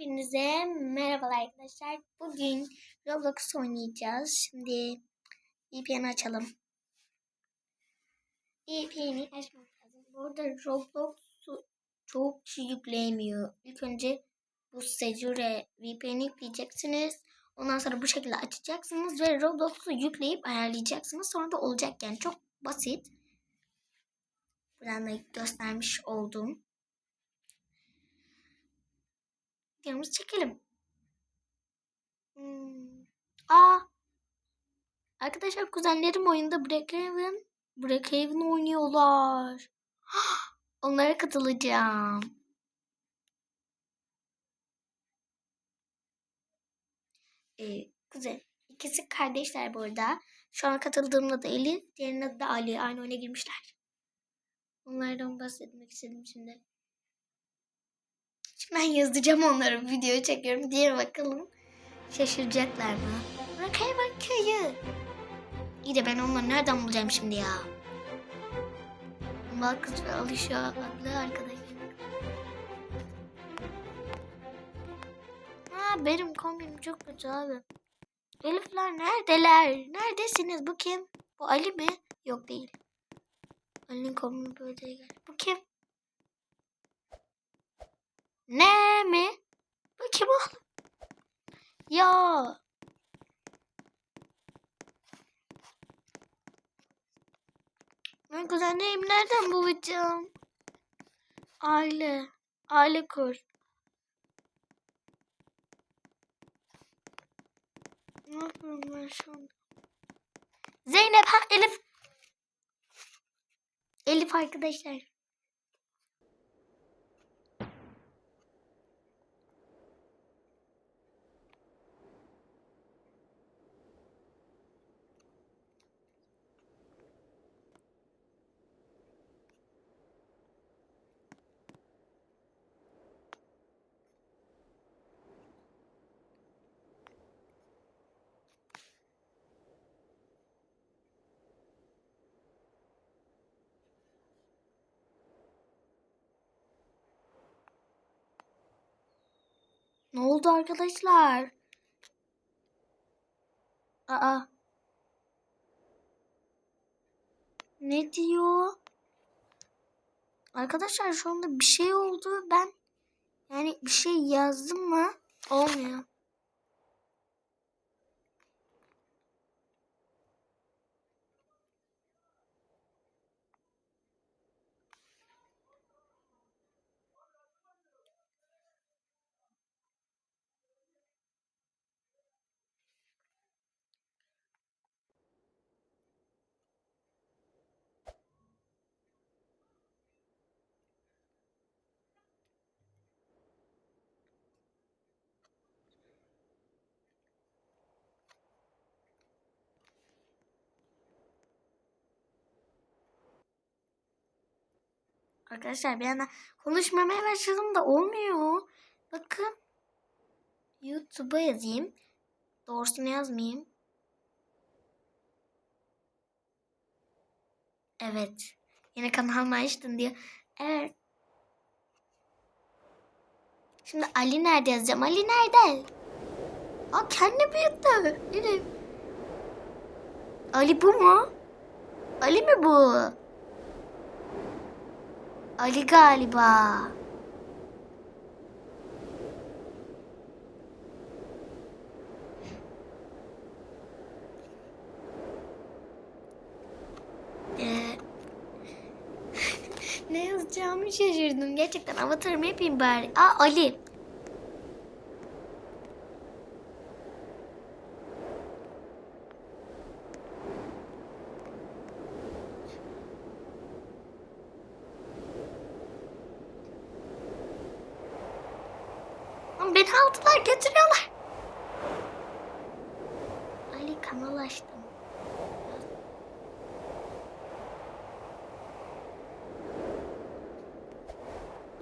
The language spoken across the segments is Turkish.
Hepinize merhabalar arkadaşlar. Bugün Roblox oynayacağız. Şimdi VPN açalım. VPN'i açmak lazım. Bu arada Roblox'u çok yükleyemiyor. İlk önce bu Secure VPN'i yükleyeceksiniz. Ondan sonra bu şekilde açacaksınız ve Roblox'u yükleyip ayarlayacaksınız. Sonra da olacak yani çok basit. Buradan da göstermiş oldum. Videomuzu çekelim. Hmm. Aa. Arkadaşlar kuzenlerim oyunda Brookhaven, Brookhaven oynuyorlar. Onlara katılacağım. Ee, kuzen. İkisi kardeşler bu arada. Şu an katıldığımda da Elif, diğerinin adı da Ali. Aynı oyuna girmişler. Onlardan bahsetmek istedim şimdi. Ben yazacağım onlara video çekiyorum diye bakalım. Şaşıracaklar mı? Brookhaven köyü. İyi de ben onları nereden bulacağım şimdi ya? Marcus ve Alicia adlı arkadaşım. Ha benim kombim çok kötü abi. Elifler neredeler? Neredesiniz? Bu kim? Bu Ali mi? Yok değil. Ali'nin kombimi böyle değil. Bu kim? Ne mi? Bu kim oğlum? Ya. Ben kuzenlerimi nereden bulacağım? Aile. Aile kur. Ne yapıyorum ben şu anda? Zeynep ha Elif. Elif arkadaşlar. Ne oldu arkadaşlar? Aa. Ne diyor? Arkadaşlar şu anda bir şey oldu. Ben yani bir şey yazdım mı? Olmuyor. Arkadaşlar bir yana konuşmamaya başladım da olmuyor. Bakın. YouTube'a yazayım. Doğrusunu yazmayayım. Evet. Yine kanalıma açtın diyor. Evet. Şimdi Ali nerede yazacağım? Ali nerede? Aa kendi büyüttü. Elif. Ali bu mu? Ali mi bu? Ali galiba. Ee, ne yazacağımı şaşırdım. Gerçekten avatarımı yapayım bari. Aa Ali. Beni aldılar götürüyorlar. Ali kanal açtım.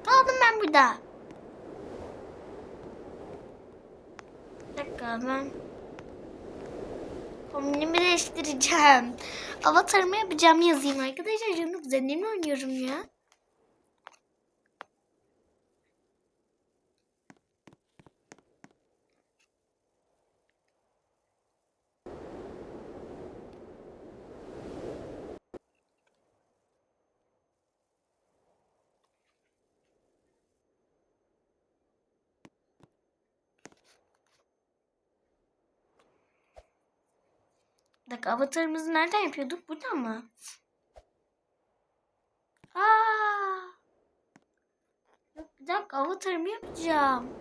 Kaldım ben burada. Bir dakika ben kombinimi değiştireceğim. Avatarımı yapacağım yazayım arkadaşlar. Canım kuzenimle oynuyorum ya. Dakika avatarımızı nereden yapıyorduk? Burada mı? Aa! Yok bir dakika avatarımı yapacağım.